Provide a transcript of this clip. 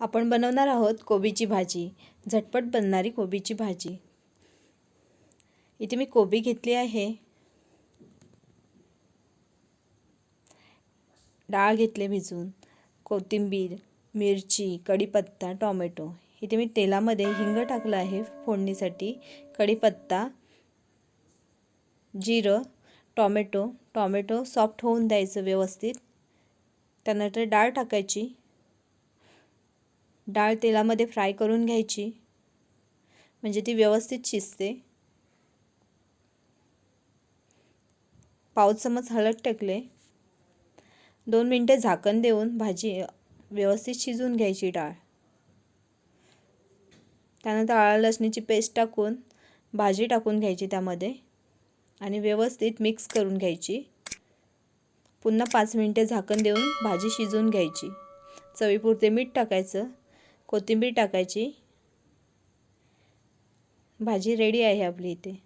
आपण बनवणार आहोत कोबीची भाजी. झटपट बनणारी कोबीची भाजी. इथे मी कोबी घेतली आहे. डाळ घेतले भिजून. कोथिंबीर मिरची कढीपत्ता टॉमॅटो. इथे मी तेलामध्ये हिंग टाकलं आहे फोडणीसाठी. कढीपत्ता जिरं टॉमॅटो. टॉमॅटो सॉफ्ट होऊन द्यायचं व्यवस्थित. त्यानंतर डाळ टाकायची. डाळ तेलामध्ये फ्राय करून घ्यायची. म्हणजे ती व्यवस्थित शिजते. पाव चमच हळद टाकले. दोन मिनटे झाकण देऊन भाजी व्यवस्थित शिजवून घ्यायची डाळ. त्यानंतर आळा लसणीची पेस्ट टाकून भाजी टाकून घ्यायची त्यामध्ये आणि व्यवस्थित मिक्स करून घ्यायची. पुन्हा पाच मिनटे झाकण देऊन भाजी शिजवून घ्यायची. चवीपुरते मीठ टाकायचं. कोथिंबीर टाकायची. भाजी रेडी आहे आपली इथे.